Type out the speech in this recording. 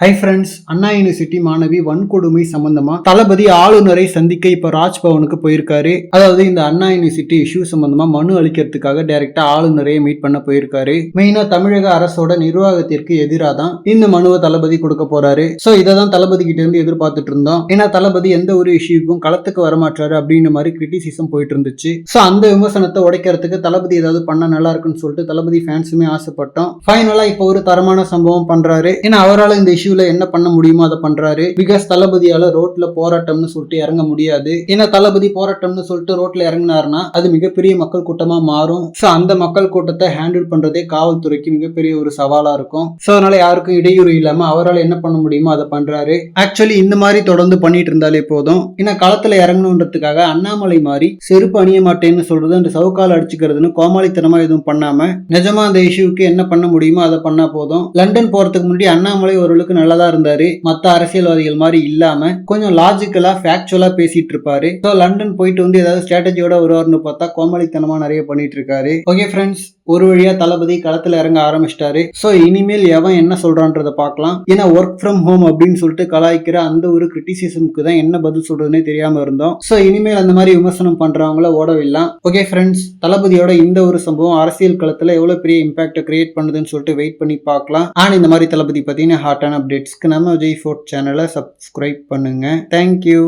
Hi friends அண்ணா university மாணவி வன்கொடுமை சம்பந்தமா தளபதி ஆளுநரை சந்திக்க இப்ப ராஜ்பவனுக்கு போயிருக்காரு. அதாவது இந்த அண்ணா யூனிவர்சிட்டி இஷ்யூ சம்பந்தமா மனு அளிக்கிறதுக்காக டைரக்டா ஆளுநரையே மீட் பண்ண போயிருக்காரு. மெயினா தமிழக அரசோட நிர்வாகத்திற்கு எதிராக தான் இந்த மனுவை தளபதி கொடுக்க போறாரு. சோ இதை தான் தளபதி கிட்ட இருந்து எதிர்பார்த்துட்டு இருந்தோம். ஏன்னா தளபதி எந்த ஒரு இஷ்யூக்கும் களத்துக்கு வரமாட்டாரு அப்படின்ற மாதிரி கிரிட்டிசிசம் போயிட்டு இருந்துச்சு. சோ அந்த விமர்சனத்தை உடைக்கிறதுக்கு தளபதி ஏதாவது பண்ண நல்லா இருக்குன்னு சொல்லிட்டு தளபதி ஃபேன்ஸுமே ஆசைப்பட்டோம். ஃபைனலா இப்போ ஒரு தரமான சம்பவம் பண்றாரு. ஏன்னா அவரால் இந்த இஷ்யூல என்ன பண்ண முடியுமோ அதை பண்றாரு. பிகாஸ் தளபதியால ரோட்ல போராட்டம்னு சொல்லிட்டு இறங்க முடியாது. ஏன்னா தளபதி போராட்டம்னு சொல்லிட்டு ரோட்ல இறங்கினாருன்னா அது மிகப்பெரிய மக்கள் கூட்டமா மாறும். சோ அந்த மக்கள் கூட்டத்தை ஹேண்டில் பண்றதே காவல்துறைக்கு மிகப்பெரிய ஒரு சவாலா இருக்கும். சோ அதனால யாருக்கும் இடையூறு இல்லாம அவரால் என்ன பண்ண முடியுமோ அதை பண்றாரு. ஆக்சுவலி இந்த மாதிரி தொடர்ந்து பண்ணிட்டு இருந்தாலே போதும். ஏன்னா களத்துல இறங்கணுன்றதுக்காக அண்ணாமலை மாதிரி செருப்பு அணிய மாட்டேன்னு சொல்றது அந்த சவுக்கால் அடிச்சுக்கிறதுன்னு கோமாளித்தனமா எதுவும் பண்ணாம நிஜமா அந்த இஷ்யூக்கு என்ன பண்ண முடியுமோ அதை பண்ணா போதும். லண்டன் போறதுக்கு முன்னாடி அண்ணாமலை ஓரளவுக்கு நல்லதா இருந்தாரு. மத்த அரசியல்வாதிகள் மாதிரி இல்லாம கொஞ்சம் லாஜிக்கலா ஃபேக்சுவலா பேசிட்டு இருப்பாரு ஸோ லண்டன் போயிட்டு வந்து ஏதாவது ஸ்ட்ராட்டஜியோட வருவார்னு பார்த்தா கோமாளித்தனமா நிறைய பண்ணிட்டு இருக்காரு ஓகே ஃப்ரெண்ட்ஸ் ஒரு வழியா தளபதி களத்துல இறங்க ஆரம்பிச்சிட்டாரு. ஸோ இனிமேல் எவன் என்ன சொல்றான்றத பார்க்கலாம். ஏன்னா ஒர்க் ஃப்ரம் ஹோம் அப்படின்னு சொல்லிட்டு கலாய்க்கிற அந்த ஒரு கிரிட்டிசிசம்க்கு தான் என்ன பதில் சொல்றதுனே தெரியாம இருந்தோம். ஸோ இனிமேல் அந்த மாதிரி விமர்சனம் பண்றவங்கள ஓடவில்லாம் ஓகே ஃப்ரெண்ட்ஸ் தளபதியோட இந்த ஒரு சம்பவம் அரசியல் களத்துல எவ்வளவு பெரிய இம்பாக்ட கிரியேட் பண்ணுதுன்னு சொல்லிட்டு வெயிட் பண்ணி பார்க்கலாம். ஆனால் இந்த மாதிரி தளபதி பத்தின ஹாட்டான அப்டேட்ஸ்க்கு நம்ம விஜய் ஃபோர்ட் சேனலை சப்ஸ்கிரைப் பண்ணுங்க. Thank you